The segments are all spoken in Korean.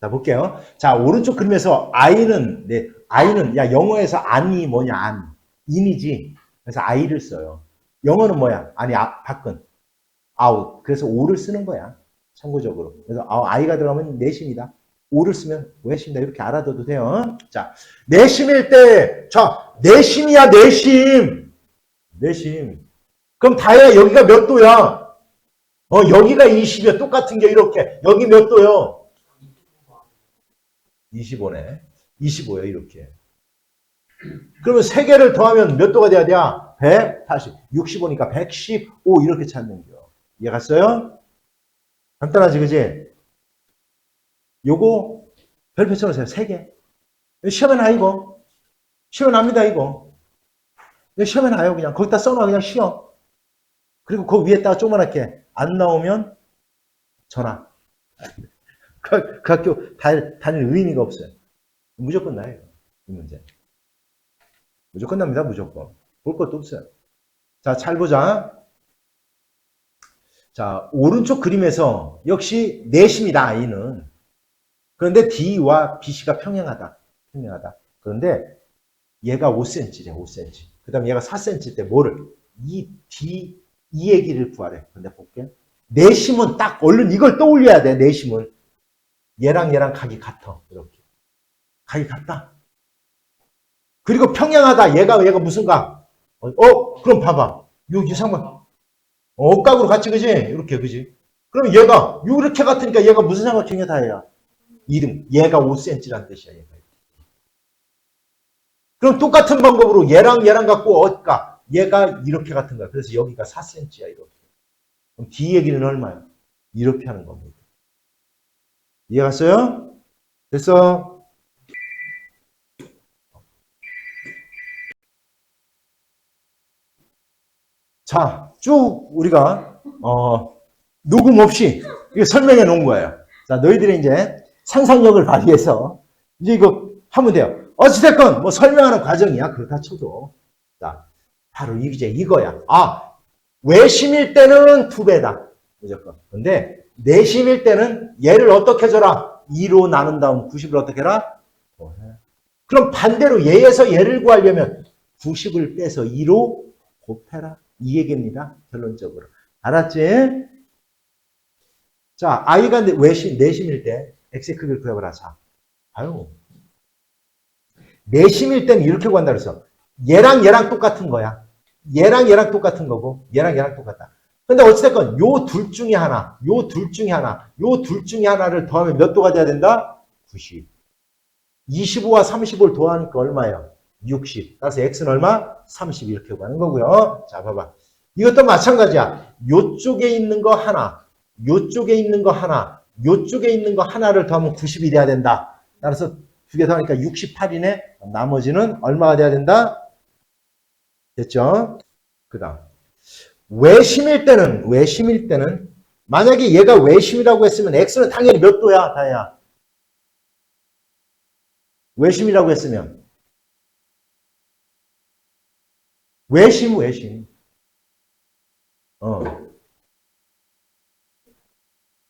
자, 볼게요. 자, 오른쪽 그림에서 I는, 네, I는, 야, 영어에서 안이 뭐냐, 안. 인이지. 그래서 I를 써요. 영어는 뭐야? 아니, 아, 밖은. out. 그래서 오를 쓰는 거야. 참고적으로. 그래서 아, I가 들어가면 내심이다. 오를 쓰면 외심이다. 이렇게 알아둬도 돼요. 자, 내심일 때, 자, 내심이야, 내심. 내심. 그럼 다야, 여기가 몇 도야? 어, 여기가 20이야. 똑같은 게 이렇게. 여기 몇 도요? 25네. 25요, 이렇게. 그러면 3개를 더하면 몇 도가 돼야 돼야? 100, 다시 65니까 115 이렇게 찾는 겨. 이해 갔어요? 간단하지, 그지? 요거 별표 쳐놓으세요. 3개. 시험에 나, 이거. 시험에 납니다. 이거 시험에 나요, 그냥. 거기다 써놔, 그냥 시험. 그리고 그 위에다가 조그맣게 안 나오면 전화. 그, 그 학교 다, 다닐 의미가 없어요. 무조건 나요. 이 문제. 무조건 납니다. 무조건. 볼 것도 없어요. 자, 잘 보자. 자, 오른쪽 그림에서 역시 내심이다, I는. 그런데 D와 BC가 평행하다. 평행하다. 그런데 얘가 5cm래, 5cm. 그 다음에 얘가 4cm 때 뭐를? 이 D, 이 얘기를 구하래. 근데 볼게. 내심은 딱 얼른 이걸 떠올려야 돼, 내심은. 얘랑 얘랑 각이 같아. 이렇게. 각이 같다. 그리고 평행하다. 얘가 얘가 무슨 각? 어, 어, 그럼 봐봐. 요 유상만 어, 억각으로 같이 그지? 이렇게 그지? 그럼 얘가 이렇게 같으니까 얘가 무슨 삼각형이야 다야? 이름. 얘가 5cm란 뜻이야. 얘가. 그럼 똑같은 방법으로 얘랑 얘랑 갖고 어까 얘가 이렇게 같은 거야. 그래서 여기가 4cm야 이렇게. 그럼 D 얘기는 얼마야? 이렇게 하는 겁니다. 이해 갔어요? 됐어? 자, 쭉 우리가 어, 녹음 없이 설명해 놓은 거예요. 자, 너희들이 이제 상상력을 발휘해서 이제 이거 하면 돼요. 어찌됐건 뭐 설명하는 과정이야. 그렇다 쳐도. 자, 바로 이제 이거야. 아, 외심일 때는 두 배다. 무조건. 근데 내심일 때는 얘를 어떻게 줘라? 2로 나눈 다음 90을 어떻게 해라? 그럼 반대로 얘에서 얘를 구하려면 90을 빼서 2로 곱해라. 이 얘기입니다. 결론적으로. 알았지? 자, i가 외심, 내심일 때 x의 크기를 구해봐라. 자, 아유. 내심일 때는 이렇게 구한다 그래서 얘랑 얘랑 똑같은 거야. 얘랑 얘랑 똑같은 거고 얘랑 얘랑 똑같다. 근데 어찌됐건 요 둘 중에 하나, 요 둘 중에 하나, 요 둘 중에 하나를 더하면 몇 도가 돼야 된다? 90. 25와 30을 더하니까 얼마예요? 60. 따라서 x는 얼마? 30 이렇게 구하는 거고요. 자, 봐봐. 이것도 마찬가지야. 요쪽에 있는 거 하나, 요쪽에 있는 거 하나, 요쪽에 있는 거 하나를 더하면 90이 돼야 된다. 따라서 두 개 더하니까 68이네. 나머지는 얼마가 돼야 된다? 됐죠? 그 다음. 외심일 때는, 외심일 때는, 만약에 얘가 외심이라고 했으면 x는 당연히 몇 도야, 다야? 외심이라고 했으면. 외심, 외심. 어.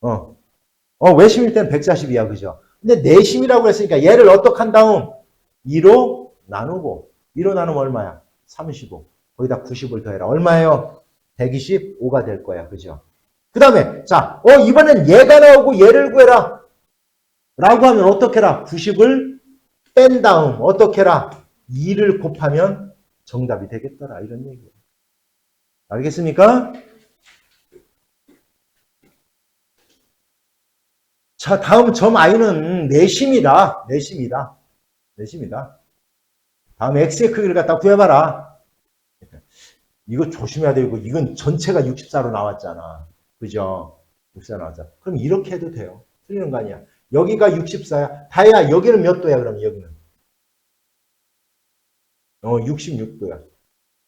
어. 어, 외심일 때는 140이야, 그죠? 근데 내심이라고 했으니까 얘를 어떻게 한 다음? 2로 나누고, 2로 나누면 얼마야? 35. 거기다 90을 더해라. 얼마예요? 125가 될 거야, 그죠? 그 다음에, 자, 어, 이번엔 얘가 나오고 얘를 구해라. 라고 하면 어떻게 해라? 90을 뺀 다음, 어떻게 해라? 2를 곱하면 정답이 되겠더라. 이런 얘기예요. 알겠습니까? 자, 다음 점 i는 내심이다. 내심이다. 내심이다. 다음 x의 크기를 갖다 구해봐라. 이거 조심해야 되고, 이건 전체가 64로 나왔잖아. 그죠? 64 나왔잖아. 그럼 이렇게 해도 돼요. 틀리는 거 아니야. 여기가 64야. 다야, 여기는 몇 도야, 그럼 여기는? 어, 66도야.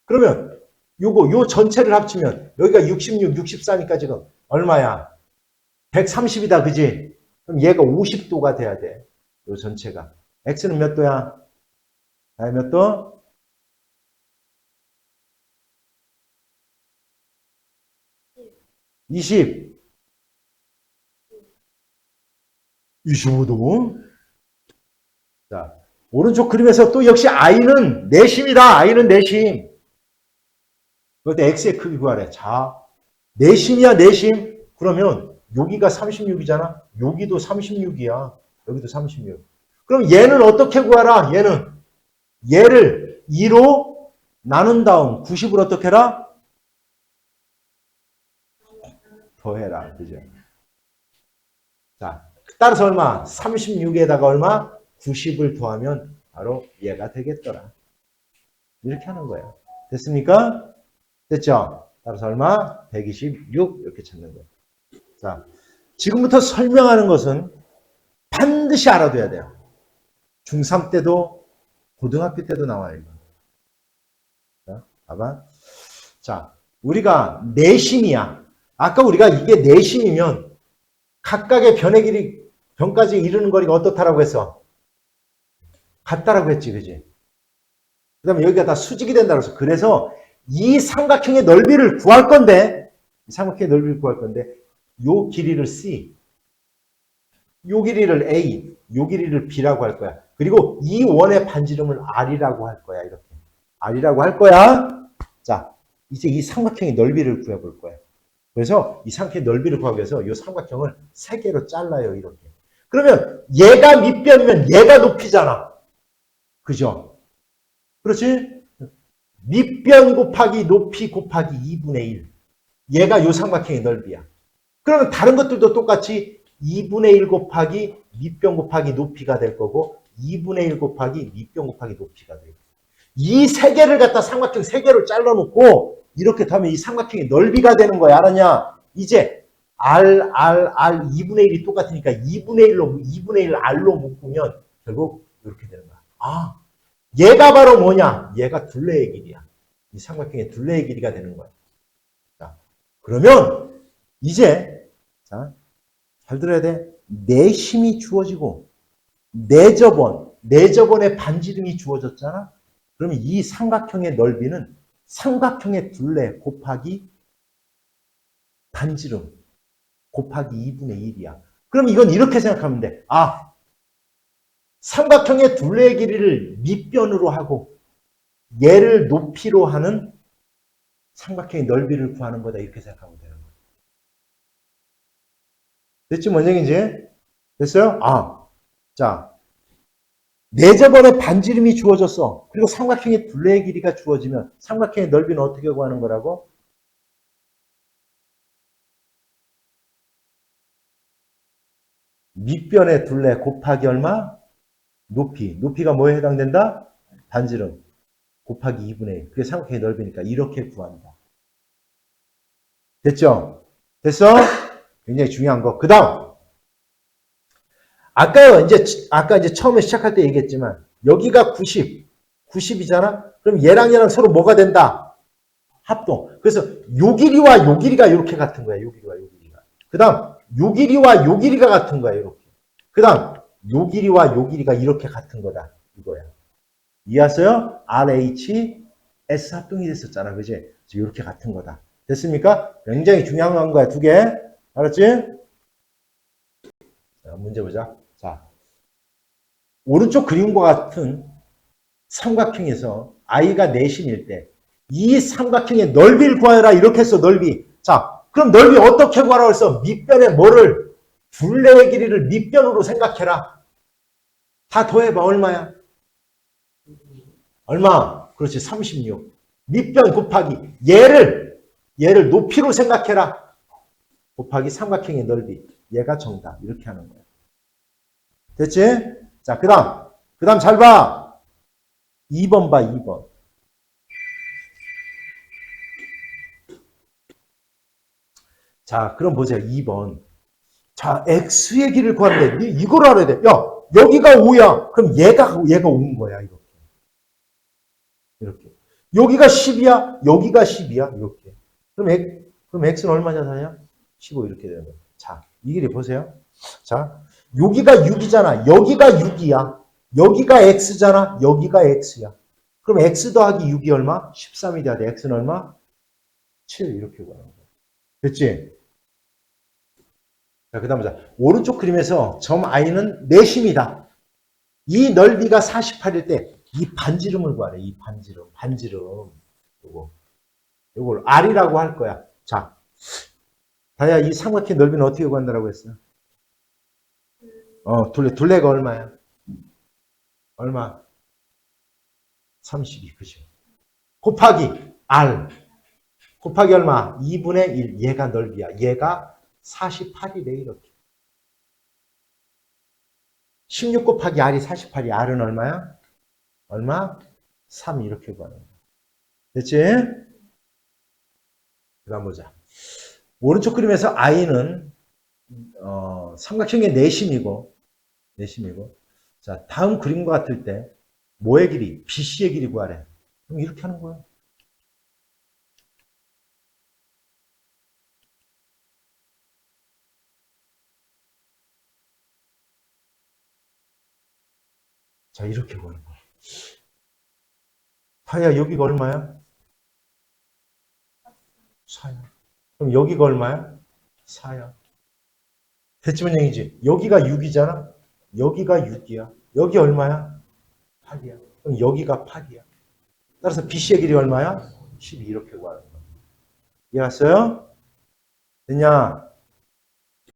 그러면 요거, 요 전체를 합치면 여기가 66, 64니까 지금 얼마야? 130이다, 그지? 그럼 얘가 50도가 돼야 돼. 요 전체가. x는 몇 도야? 아, 몇 도? 이십. 25도. 자, 오른쪽 그림에서 또 역시 i는 내심이다. i는 내심. 그때 x의 크기 구하래. 자, 내심이야, 내심. 그러면 여기가 36이잖아. 여기도 36이야. 여기도 36. 그럼 얘는 어떻게 구하라? 얘는 얘를 2로 나눈 다음 90을 어떻게 해라? 더해라. 그죠? 자, 따라서 얼마? 36에다가 얼마? 90을 더하면 바로 얘가 되겠더라. 이렇게 하는 거예요. 됐습니까? 됐죠? 따라서 얼마? 126 이렇게 찾는 거예요. 자, 지금부터 설명하는 것은 반드시 알아둬야 돼요. 중3 때도 고등학교 때도 나와요. 이거. 자, 봐봐. 자, 우리가 내심이야. 아까 우리가 이게 내심이면 각각의 변의 길이 변까지 이르는 거리가 어떻다라고 했어? 같다라고 했지, 그지? 그 다음에 여기가 다 수직이 된다고 해서 그래서 이 삼각형의 넓이를 구할 건데 이 삼각형의 넓이를 구할 건데 요 길이를 C 요 길이를 A 요 길이를 B라고 할 거야. 그리고 이 원의 반지름을 R이라고 할 거야. 이렇게 R이라고 할 거야. 자, 이제 이 삼각형의 넓이를 구해볼 거야. 그래서 이 삼각형의 넓이를 구하기 위해서 이 삼각형을 세 개로 잘라요. 이렇게. 그러면 얘가 밑변이면 얘가 높이잖아. 그죠? 그렇지? 밑변 곱하기 높이 곱하기 2분의 1. 얘가 이 삼각형의 넓이야. 그러면 다른 것들도 똑같이 2분의 1 곱하기 밑변 곱하기 높이가 될 거고 2분의 1 곱하기 밑변 곱하기 높이가 되고 이 세 개를 갖다 삼각형 세 개로 잘라놓고 이렇게 하면 이 삼각형의 넓이가 되는 거야. 알았냐? 이제 R, R, R 2분의 1이 똑같으니까 2분의 1로 2분의 1 R로 묶으면 결국 이렇게 되는 거야. 아, 얘가 바로 뭐냐? 얘가 둘레의 길이야. 이 삼각형의 둘레의 길이가 되는 거야. 자, 그러면 이제 자, 잘 들어야 돼. 내심이 주어지고 내저번, 내저번의 반지름이 주어졌잖아. 그러면 이 삼각형의 넓이는 삼각형의 둘레 곱하기 반지름 곱하기 2분의 1이야. 그럼 이건 이렇게 생각하면 돼. 아, 삼각형의 둘레의 길이를 밑변으로 하고 얘를 높이로 하는 삼각형의 넓이를 구하는 거다. 이렇게 생각하면 되는 거야. 됐지? 뭔 얘기인지? 됐어요? 아, 자. 내저번에 반지름이 주어졌어. 그리고 삼각형의 둘레의 길이가 주어지면 삼각형의 넓이는 어떻게 구하는 거라고? 밑변의 둘레 곱하기 얼마? 높이. 높이가 뭐에 해당된다? 반지름. 곱하기 2분의 1. 그게 삼각형의 넓이니까 이렇게 구한다. 됐죠? 됐어? 굉장히 중요한 거. 그 다음. 아까 이제, 아까 이제 처음에 시작할 때 얘기했지만, 여기가 90. 90이잖아? 그럼 얘랑 얘랑 서로 뭐가 된다? 합동. 그래서 요 길이와 요 길이가 이렇게 같은 거야. 요 길이와 요 길이가. 그 다음, 요 길이와 요 길이가 같은 거야. 이렇게. 그 다음, 요 길이와 요 길이가 이렇게 같은 거다. 이거야. 이해하세요? RH, S 합동이 됐었잖아. 그지? 이렇게 같은 거다. 됐습니까? 굉장히 중요한 거야. 두 개. 알았지? 자, 문제 보자. 자. 오른쪽 그림과 같은 삼각형에서 i가 내심일 때 이 삼각형의 넓이를 구하라. 이렇게 했어 넓이. 자 그럼 넓이 어떻게 구하라고 했어? 밑변에 뭐를? 둘레의 길이를 밑변으로 생각해라. 다 더해봐. 얼마야? 얼마? 그렇지 36 밑변 곱하기 얘를 얘를 높이로 생각해라. 곱하기 삼각형의 넓이. 얘가 정답. 이렇게 하는 거야 됐지? 자, 그 다음. 그 다음 잘 봐. 2번 봐, 2번. 자, 그럼 보세요. 2번. 자, x의 길을 구하는데, 이걸 알아야 돼. 야, 여기가 5야. 그럼 얘가, 얘가 5인 거야, 이렇게. 이렇게. 여기가 10이야. 여기가 10이야. 이렇게. 그럼, x, 그럼 x는 얼마냐, 사냐? 15 이렇게 되는 거야. 자, 이 길이 보세요. 자, 여기가 6이잖아. 여기가 6이야. 여기가 x잖아. 여기가 x야. 그럼 x 더하기 6이 얼마? 13이 돼야 돼. x는 얼마? 7 이렇게 구하는 거야. 됐지? 자, 그 다음 보자. 오른쪽 그림에서 점 I는 내심이다. 이 넓이가 48일 때 이 반지름을 구하래. 이 반지름. 반지름. 요거. 요걸 R이라고 할 거야. 자. 다야, 이 삼각형 넓이는 어떻게 구한다라고 했어? 어, 둘레, 둘레가 얼마야? 얼마? 32, 그죠? 곱하기 R. 곱하기 얼마? 2분의 1. 얘가 넓이야. 얘가 48이래, 이렇게. 16 곱하기 R이 48이 R은 얼마야? 얼마? 3 이렇게 구하는 거야. 됐지? 그 다음 보자. 오른쪽 그림에서 I는 어, 삼각형의 내심이고 내심이고 자 다음 그림과 같을 때 뭐의 길이? BC의 길이 구하래. 그럼 이렇게 하는 거야. 자, 이렇게 보는 거야. 타야, 여기가 얼마야? 4야. 그럼 여기가 얼마야? 4야. 됐지만 얘기지. 여기가 6이잖아? 여기가 6이야. 여기 얼마야? 8이야. 그럼 여기가 8이야. 따라서 BC의 길이 얼마야? 12 이렇게 구하는 거야. 이해갔어요? 됐냐?